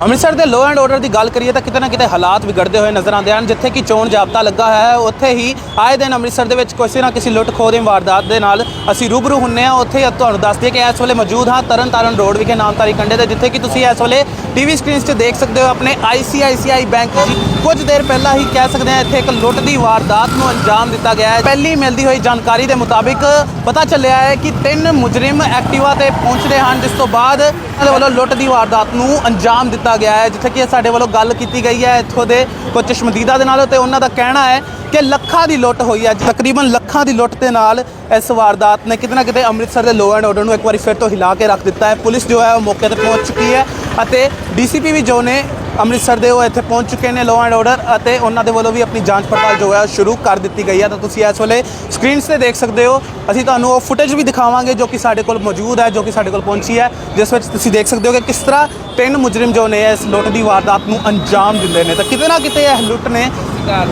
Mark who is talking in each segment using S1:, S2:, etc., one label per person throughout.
S1: ਅੰਮ੍ਰਿਤਸਰ ਦੇ law and order ਦੀ ਗੱਲ ਕਰੀਏ ਤਾਂ ਕਿਤੇ ਨਾ ਕਿਤੇ ਹਾਲਾਤ ਵਿਗੜਦੇ ਹੋਏ ਨਜ਼ਰ ਆਉਂਦੇ ਹਨ। ਜਿੱਥੇ ਕਿ ਚੋਣ ਜਾਬਤਾ ਲੱਗਾ ਹੋਇਆ ਹੈ, ਉੱਥੇ ਹੀ ਆਏ ਦਿਨ ਅੰਮ੍ਰਿਤਸਰ ਦੇ ਵਿੱਚ ਕਿਸੇ ਨਾ ਕਿਸੇ ਲੁੱਟ ਖੋਹ ਦੀ ਵਾਰਦਾਤ ਦੇ ਨਾਲ ਅਸੀਂ ਰੂਬਰੂ ਹੁੰਨੇ ਆ ਉੱਥੇ ਤੁਹਾਨੂੰ ਦੱਸ ਦਈਏ ਕਿ ਇਸ ਵੇਲੇ ਮੌਜੂਦ ਹਾਂ ਤਰਨ ਤਾਰਨ ਰੋਡ ਵਿਖੇ ਨਾਮਤਾਰੀ ਕੰਡੇ ਦੇ ਜਿੱਥੇ ਕਿ ਤੁਸੀਂ ਇਸ ਵੇਲੇ ਟੀਵੀ ਸਕਰੀਨਸ 'ਤੇ ਦੇਖ ਸਕਦੇ ਹੋ ਆਪਣੇ ICICI ਬੈਂਕ ਕੁਝ ਦੇਰ ਪਹਿਲਾਂ ਹੀ ਕਹਿ ਸਕਦੇ ਹਾਂ ਇੱਥੇ ਇੱਕ ਲੁੱਟ ਦੀ ਵਾਰਦਾਤ ਨੂੰ ਅੰਜਾਮ ਦਿੱਤਾ ਗਿਆ ਹੈ। ਪਹਿਲੀ ਮਿਲਦੀ ਹੋਈ ਜਾਣਕਾਰੀ ਦੇ ਮੁਤਾਬਿਕ ਪਤਾ ਚੱਲਿਆ ਹੈ ਕਿ ਤਿੰਨ ਮੁਜਰਮ ਐਕਟਿਵਾ ਤੇ ਪਹੁੰਚਦੇ ਹਨ, ਜਿਸ ਤੋਂ ਬਾਅਦ ਉਹਨਾਂ ਦੇ ਵੱਲੋਂ ਲੁੱਟ ਦੀ ਵਾਰਦਾਤ ਨੂੰ ਅੰਜਾਮ ਦਿੱਤਾ ਗਿਆ ਹੈ, ਜਿੱਥੇ ਕਿ ਸਾਡੇ ਵੱਲੋਂ ਗੱਲ ਕੀਤੀ ਗਈ ਹੈ ਇੱਥੋਂ ਦੇ ਕੁਝ ਚਸ਼ਮਦੀਦਾ ਦੇ ਨਾਲ ਤੇ ਉਹਨਾਂ ਦਾ ਕਹਿਣਾ ਹੈ ਕਿ ਲੱਖਾਂ ਦੀ ਲੁੱਟ ਹੋਈ ਹੈ। ਤਕਰੀਬਨ ਲੱਖਾਂ ਦੀ ਲੁੱਟ ਦੇ ਨਾਲ ਇਸ ਵਾਰਦਾਤ ਨੇ ਕਿਤੇ ਨਾ ਕਿਤੇ ਅੰਮ੍ਰਿਤਸਰ ਦੇ ਲੋ ਐਂਡ ਆਰਡਰ ਨੂੰ ਇੱਕ ਵਾਰੀ ਫਿਰ ਤੋਂ ਹਿਲਾ ਕੇ ਰੱਖ ਦਿੱਤਾ ਹੈ। ਪੁਲਿਸ ਜੋ ਹੈ ਉਹ ਮੌਕੇ ਤੇ ਪਹੁੰਚ ਚੁੱਕੀ ਹੈ ਅਤੇ ਡੀਸੀਪੀ ਵੀ ਜੋ ਨੇ ਅੰਮ੍ਰਿਤਸਰ ਦੇ ਉਹ ਇੱਥੇ ਪਹੁੰਚ ਚੁੱਕੇ ਨੇ ਲੋ ਐਂਡ ਆਰਡਰ ਅਤੇ ਉਹਨਾਂ ਦੇ ਵੱਲੋਂ ਵੀ ਆਪਣੀ ਜਾਂਚ ਪੜਤਾਲ ਜੋ ਹੈ ਸ਼ੁਰੂ ਕਰ ਦਿੱਤੀ ਗਈ ਹੈ। ਤਾਂ ਤੁਸੀਂ ਇਸ ਵੇਲੇ ਸਕਰੀਨਸ ਤੇ ਦੇਖ ਸਕਦੇ ਹੋ। ਅਸੀਂ ਤੁਹਾਨੂੰ ਉਹ ਫੁਟੇਜ ਵੀ ਦਿਖਾਵਾਂਗੇ ਜੋ ਕਿ ਸਾਡੇ ਕੋਲ ਮੌਜੂਦ ਹੈ, ਜੋ ਕਿ ਸਾਡੇ ਕੋਲ ਪਹੁੰਚੀ ਹੈ, ਜਿਸ ਵਿੱਚ ਤੁਸੀਂ ਦੇਖ ਸਕਦੇ ਹੋ ਕਿ ਕਿਸ ਤਰ੍ਹਾਂ ਤਿੰਨ ਮੁਜਰਮ ਜੋ ਨੇ ਇਸ ਲੁੱਟ ਦੀ ਵਾਰਦਾਤ ਨੂੰ ਅੰਜਾਮ ਦਿੰਦੇ ਨੇ। ਤਾਂ ਕਿਤੇ ਨਾ ਕਿਤੇ ਇਹ ਲੁੱਟ ਨੇ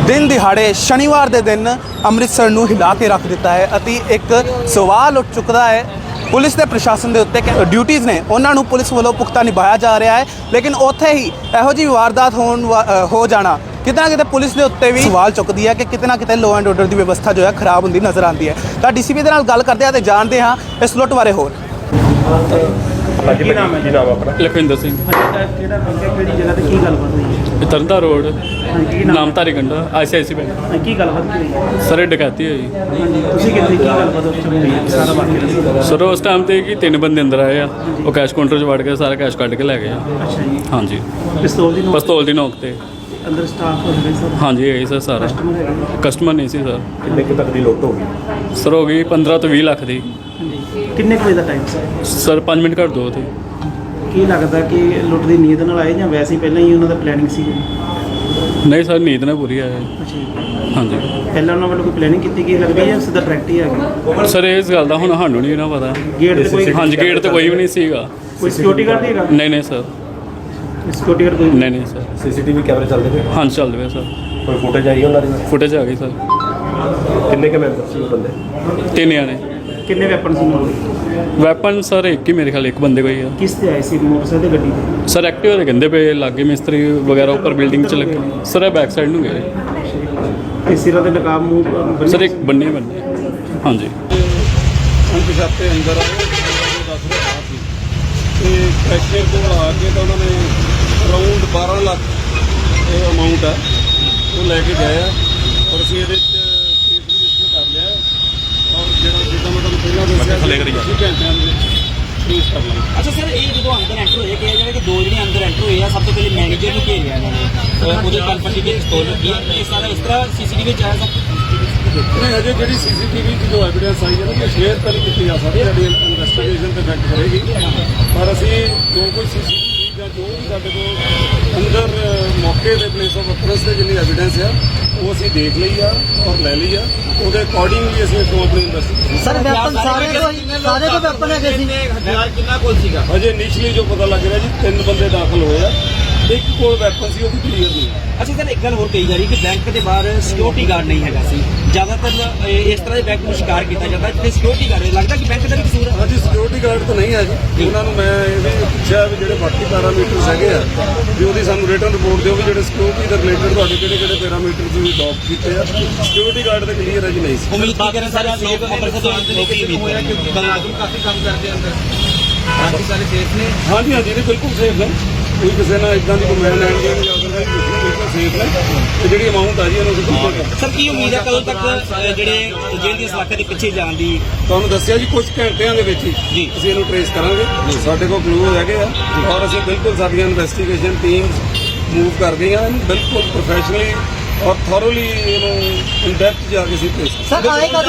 S1: ਦਿਨ ਦਿਹਾੜੇ ਸ਼ਨੀਵਾਰ ਦੇ ਦਿਨ ਅੰਮ੍ਰਿਤਸਰ ਨੂੰ ਹਿਲਾ ਕੇ ਰੱਖ ਦਿੱਤਾ ਹੈ ਅਤੇ ਇੱਕ ਸਵਾਲ ਉੱਠ ਚੁੱਕਦਾ ਹੈ ਪੁਲਿਸ ਦੇ ਪ੍ਰਸ਼ਾਸਨ ਦੇ ਉੱਤੇ ਕਿ ਡਿਊਟੀਆਂ ਨੇ। ਉਹਨਾਂ ਨੂੰ ਪੁਲਿਸ ਵੱਲੋਂ ਪੁਖਤਾ ਨਿਭਾਇਆ ਜਾ ਰਿਹਾ ਹੈ। ਲੇਕਿਨ ਉੱਥੇ ਹੀ ਇਹੋ ਜਿਹੀ ਵਾਰਦਾਤ ਹੋਣ ਵਾ- ਹੋ ਜਾਣਾ, ਕਿਤੇ ਨਾ ਕਿਤੇ ਪੁਲਿਸ ਦੇ ਉੱਤੇ ਵੀ ਸਵਾਲ ਚੁੱਕਦੀ ਹੈ ਕਿ ਕਿਤੇ ਨਾ ਕਿਤੇ ਲੋ ਐਂਡ ਆਰਡਰ ਦੀ ਵਿਵਸਥਾ ਜੋ ਹੈ ਖਰਾਬ ਹੁੰਦੀ ਨਜ਼ਰ ਆਉਂਦੀ ਹੈ। ਤਾਂ ਡੀਸੀਪੀ ਦੇ ਨਾਲ ਗੱਲ ਕਰਦੇ ਹਾਂ ਤੇ ਜਾਣਦੇ ਹਾਂ ਇਸ ਲੁੱਟ ਬਾਰੇ ਹੋਰ।
S2: ਹਾਂਜੀ ਕੀ ਨਾਮ ਹੈ ਜੀ ਨਾਮ ਆਪਣਾ?
S3: ਲਖਵਿੰਦਰ ਸਿੰਘ।
S2: ਕਿਹੜਾ ਬੈਂਕ ਹੈ ਕਿਹੜੀ ਜਗ੍ਹਾ ਤੇ ਕੀ ਗੱਲਬਾਤ ਹੋਈ
S3: ਇਹ ਤਰਨਤਾ ਰੋਡ।
S2: ਹੈ ਕੀ ਨਾਮ
S3: ਨਾਮਧਾਰੀ ਗੰਡਾ ਆਈਸੀਆਈਸੀ ਬੈਂਕ।
S2: ਕੀ ਗੱਲਬਾਤ ਕੀ ਹੋਈ
S3: ਸਰ ਇਹ ਡਕੈਤੀ ਹੋਈ।
S2: ਹਾਂਜੀ ਤੁਸੀਂ ਕਿੱਥੇ ਕੀ ਗੱਲਬਾਤ ਉੱਥੇ ਹੋਈ ਹੈ? ਸਾਰਾ ਵਾਕਿਆ ਦੱਸੋ
S3: ਸਰ ਉਸ ਟਾਈਮ ਤੇ ਕਿ ਤਿੰਨ ਬੰਦੇ ਅੰਦਰ ਆਏ ਆ। ਉਹ ਕੈਸ਼ ਕਾਊਂਟਰ 'ਚ ਵੜ ਕੇ ਸਾਰਾ ਕੈਸ਼ ਕੱਢ ਕੇ ਲੈ ਗਏ ਆ।
S2: ਅੱਛਾ ਜੀ
S3: ਹਾਂਜੀ।
S2: ਪਿਸਤੌਲ ਦੀ ਨੋਕ
S3: ਪਿਸਤੌਲ ਦੀ ਨੋਕ ਤੇ।
S2: ਅੰਦਰ ਸਟਾਫ ਹੋ ਰਹੇ ਸਰ?
S3: ਹਾਂਜੀ ਇਹ ਸਰ ਸਾਰਾ।
S2: ਕਸਟਮਰ ਹੈਗੇ
S3: ਕਸਟਮਰ ਨਹੀਂ ਸੀ ਸਰ।
S4: ਕਿੰਨੇ ਕੁ ਤੱਕ ਦੀ ਲੁੱਟ ਹੋ ਗਈ?
S3: ਸਰ ਹੋ ਗਈ 15 ਤੋਂ 20 ਲੱਖ ਦੀ।
S2: ਹਾਂਜੀ। ਕਿੰਨੇ ਕੁ ਵਜੇ ਦਾ ਟਾਈਮ ਸੀ?
S3: ਸਰ 5 ਮਿੰਟ ਘੱਟ ਦੋ ਤੇ।
S2: ਕੀ ਲੱਗਦਾ ਕਿ ਲੁੱਟ ਦੀ ਨੀਂਦ ਨਾਲ ਆਏ ਜਾਂ ਵੈਸੇ ਹੀ ਪਹਿਲਾਂ ਹੀ ਉਹਨਾਂ ਦਾ ਪਲੈਨਿੰਗ ਸੀ?
S3: ਨਹੀਂ ਸਰ ਨੀਂਦ ਨਾ ਪੂਰੀ ਆਇਆ
S2: ਅੱਛਾ ਜੀ।
S3: ਹਾਂਜੀ।
S2: ਪਹਿਲਾਂ ਉਹਨਾਂ ਵੱਲੋਂ ਕੋਈ ਪਲੈਨਿੰਗ ਕੀਤੀ ਗਈ ਲੱਗਦੀ ਹੈ ਜਾਂ ਸਿੱਧਾ ਡਾਇਰੈਕਟ ਹੀ ਆ ਗਿਆ
S3: ਸਰ ਇਸ ਗੱਲ ਦਾ ਹੁਣ ਸਾਨੂੰ ਨਹੀਂ ਨਾ ਪਤਾ।
S2: ਗੇਟ ਤੇ ਕੋਈ
S3: ਹਾਂਜੀ ਗੇਟ ਤੇ ਕੋਈ ਵੀ ਨਹੀਂ ਸੀਗਾ।
S2: ਕੋਈ ਸਿਕਿਉਰਿਟੀ ਗਾਰਡ ਨਹੀਂ ਹੈਗਾ?
S3: ਨਹੀਂ ਨਹੀਂ ਸਰ।
S2: ਸਿਕਿਉਰਿਟੀ ਗਾਰਡ ਕੋਈ?
S3: ਨਹੀਂ ਨਹੀਂ ਸਰ।
S4: ਸੀਸੀਟੀਵੀ ਕੈਮਰੇ ਚੱਲਦੇ ਪਏ?
S3: ਹਾਂਜੀ ਚੱਲਦੇ ਪਏ ਸਰ।
S4: ਕੋਈ ਫੁਟੇਜ ਆਈ ਉਹਨਾਂ ਦੀ?
S3: ਫੁਟੇਜ ਆ ਗਈ ਸਰ।
S4: ਕਿੰਨੇ ਕੁ ਮੈਂਬਰ ਸੀ ਉਹ ਬੰਦੇ?
S3: ਤਿੰਨ ਜਾਣੇ।
S2: ਕਿੰਨੇ ਵੈਪਨ ਸੀ ਉਹਨਾਂ ਕੋਲ
S3: ਵੈਪਨ ਸਰ ਇੱਕ ਹੀ ਮੇਰੇ ਖਿਆਲ ਇੱਕ ਬੰਦੇ ਕੋਈ ਆ।
S2: ਕਿਸ ਤੇ ਆਏ ਸੀ? ਮੋਟਰਸਾਈਕਲ ਤੇ ਗੱਡੀ ਤੇ?
S3: ਸਰ ਐਕਟਿਵ ਦੇ ਕਹਿੰਦੇ ਪਏ ਲਾਗੇ ਮਿਸਤਰੀ ਵਗੈਰਾ ਉੱਪਰ ਬਿਲਡਿੰਗ 'ਚ ਲੱਗੇ। ਸਰ ਇਹ ਬੈਕ ਸਾਈਡ ਨੂੰ ਗਏ।
S2: ਤੇ ਸਿਰਾਂ ਤੇ ਨਕਾਬ ਮੂੰਹ ਬੰਨ੍ਹੇ
S3: ਸਰ ਇੱਕ ਬੰਨੇ ਬੰਨੇ ਹਾਂਜੀ।
S5: ਅਣਪਛਾਤੇ ਅੰਦਰ ਆਏ ਉਹ ਦੱਸ ਰਿਹਾ ਸੀ ਤੇ ਕੈਸ਼ੀਅਰ ਕੋਲ ਆ ਕੇ ਤਾਂ ਉਹਨਾਂ ਨੇ ਅਰਾਊਂਡ 12 ਲੱਖ ਇਹ ਅਮਾਉਂਟ ਹੈ ਉਹ ਲੈ ਕੇ ਗਏ ਆ। ਔਰ ਅਸੀਂ ਇਹਦੇ ਚ ਕੇਸ ਰਜਿਸਟਰ ਕਰ ਲਿਆ ਹੈ। ਔਰ ਜਿਹੜਾ ਜਿੱਦਾਂ ਮੈਂ ਤੁਹਾਨੂੰ ਪਹਿਲਾਂ ਦੱਸਿਆ ਥੱਲੇ ਕਰੀ ਜਾ ਘੰਟਿਆਂ ਦੇ ਵਿੱਚ ਕੇਸ ਕਰ ਲਾਂਗੇ।
S6: ਅੱਛਾ ਸਰ ਇਹ ਜਦੋਂ ਅੰਦਰ ਐਂਟਰ ਹੋਏ ਕਿਹਾ ਜਾਵੇ ਕਿ ਦੋ ਜਿਹੜੇ ਅੰਦਰ ਐਂਟਰ ਹੋਏ ਆ ਸਭ ਤੋਂ ਪਹਿਲੇ ਮੈਨੇਜਰ ਨੂੰ ਘੇਰਿਆ ਇਹਨਾਂ ਨੇ ਅਹ ਉਹਦੇ ਪੱਟੀ ਤੇ ਪਿਸਤੌਲ ਰੱਖੀ ਹੈ ਇਹ ਸਾਰਾ ਇਸ ਤਰ੍ਹਾਂ ਸੀਸੀਟੀਵੀ ਵਿੱਚ ਆਇਆ ਸਰ?
S5: ਨਹੀਂ ਅਜੇ ਜਿਹੜੀ ਸੀਸੀਟੀਵੀ ਦੀ ਜੋ ਐਵੀਡੈਂਸ ਆਈ ਹੈ ਨਾ ਉਹ ਸ਼ੇਅਰ ਤਾਂ ਨਹੀਂ ਕੀਤੀ ਜਾ ਸਕਦੀ ਸਾਡੀ ਇਨਵੈਸਟੀਗੇਸ਼ਨ ਤੇ ਫੈਕਟ ਕਰੇਗੀ। ਪਰ ਅਸੀਂ ਜੋ ਕੋਈ ਸੀਸੀਟੀਵੀ ਵੀ ਸਾਡੇ ਕੋਲ ਅੰਦਰ ਮੌਕੇ ਦੇ ਪਲੇਸ ਆਫ ਅਕਰੈਂਸ ਤੇ ਜਿੰਨੀ ਐਵੀਡੈਂਸ ਆ ਉਹ ਅਸੀਂ ਦੇਖ ਲਈ ਆ ਔਰ ਲੈ ਲਈ ਆ। ਉਹਦੇ ਅਕੋਰਡਿੰਗਲੀ ਅਸੀਂ ਅੱਗੋਂ ਆਪਣੀ ਇਨਵੈਸਟੀਗੇਸ਼ਨ
S6: ਸਰ ਵੈਪਨ ਸਾਰੇ ਤੋਂ ਸਾਰੇ ਤੋਂ ਵੈਪਨ ਹੈਗੇ ਸੀ। ਹਥਿਆਰ ਕਿੰਨਾ ਕੋਲ ਸੀਗਾ?
S5: ਅਜੇ ਇਨੀਸ਼ੀਅਲੀ ਜੋ ਪਤਾ ਲੱਗ ਰਿਹਾ ਜੀ ਤਿੰਨ ਬੰਦੇ ਦਾਖਲ ਹੋਏ ਆ। ਇੱਕ ਕੋਲ ਵੈਪਨ ਸੀ ਉਹ ਵੀ ਕਲੀਅਰ ਨਹੀਂ ਹੈ
S6: ਅੱਛਾ ਸਰ ਇੱਕ ਗੱਲ ਹੋਰ ਕਹੀ ਜਾ ਰਹੀ ਕਿ ਬੈਂਕ ਦੇ ਬਾਹਰ ਸਿਕਿਉਰਿਟੀ ਗਾਰਡ ਨਹੀਂ ਹੈਗਾ ਸੀ। ਜ਼ਿਆਦਾਤਰ ਇਹ ਇਸ ਤਰ੍ਹਾਂ ਦੇ ਬੈਂਕ ਨੂੰ ਸ਼ਿਕਾਰ ਕੀਤਾ ਜਾਂਦਾ ਜਿੱਥੇ ਸਿਕਿਉਰਿਟੀ ਗਾਰਡ ਲੱਗਦਾ ਕਿ ਬੈਂਕ ਦਾ ਵੀ ਕਸੂਰ ਹੈ?
S5: ਹਾਂਜੀ ਸਿਕਿਉਰਿਟੀ ਗਾਰਡ ਤਾਂ ਨਹੀਂ ਹੈ ਜੀ। ਉਹਨਾਂ ਨੂੰ ਮੈਂ ਇਹ ਵੀ ਪੁੱਛਿਆ ਵੀ ਜਿਹੜੇ ਬਾਕੀ ਪੈਰਾਮੀਟਰਸ ਹੈਗੇ ਆ ਵੀ ਉਹਦੀ ਸਾਨੂੰ ਰਿਟਰਨ ਰਿਪੋਰਟ ਦਿਓ ਵੀ ਜਿਹੜੇ ਸਿਕਿਉਰਿਟੀ ਦੇ ਰਿਲੇਟਡ ਤੁਹਾਡੇ ਕਿਹੜੇ ਕਿਹੜੇ ਪੈਰਾਮੀਟਰ ਤੁਸੀਂ ਅਡਾਪਟ ਕੀਤੇ ਆ। ਸਿਕਿਉਰਿਟੀ ਗਾਰਡ ਤਾਂ ਕਲੀਅਰ ਹੈ ਜੀ ਨਹੀਂ ਸੀ।
S6: ਉਮੀਦ ਕੀ ਕਰਨ ਸਾਰੇ ਸੇਫ ਅੰਮ੍ਰਿਤਸਰ ਤੋਂ ਨੌਕਰੀ ਹੋਇਆ ਕਿਉਂਕਿ ਕਾਫੀ ਕੰਮ ਕਰਦੇ ਅੰਦਰ। ਬਾਕੀ ਸਾਰੇ ਸੇਫ ਨੇ।
S5: ਹਾਂਜੀ ਹਾਂਜੀ ਇਹ ਬਿਲਕੁਲ ਸੇਫ ਹੈ ਕੋਈ ਕਿਸੇ ਨਾਲ ਇਦਾਂ ਦੀ ਕੋਈ ਮੈਂ ਲੈਣ ਦੇਣ ਜਾਂ ਅਦਰਵਾਈਜ਼ ਬਿਲਕੁਲ ਸੇਫ ਨੇ ਤੇ ਜਿਹੜੀ ਅਮਾਉਂਟ ਆ ਜੀ ਇਹਨੂੰ ਅਸੀਂ
S6: ਸਰ ਕੀ ਉਮੀਦ ਹੈ ਕਦੋਂ ਤੱਕ ਅਹ, ਜਿਹੜੇ ਜੇਲ੍ਹ ਦੀ ਸਲਾਖਾਂ ਦੇ ਪਿੱਛੇ ਜਾਣ ਦੀ?
S5: ਤੁਹਾਨੂੰ ਦੱਸਿਆ ਜੀ ਕੁਝ ਘੰਟਿਆਂ ਦੇ ਵਿੱਚ ਹੀ
S6: ਜੀ।
S5: ਅਸੀਂ ਇਹਨੂੰ ਟ੍ਰੇਸ ਕਰਾਂਗੇ। ਸਾਡੇ ਕੋਲ ਕਲੂ ਹੈਗੇ ਆ ਔਰ ਅਸੀਂ ਬਿਲਕੁਲ ਸਾਡੀਆਂ ਇਨਵੈਸਟੀਗੇਸ਼ਨ ਟੀਮਸ ਮੂਵ ਕਰ ਗਈਆਂ ਹਨ ਬਿਲਕੁਲ ਪ੍ਰੋਫੈਸ਼ਨਲੀ ਔਰ ਥੋਰੋਲੀ ਇਹਨੂੰ ਇਨ ਡੈਪਥ ਜਾ ਕੇ ਅਸੀਂ ਟ੍ਰੇਸ
S6: ਸਰ ਆਏਗਾ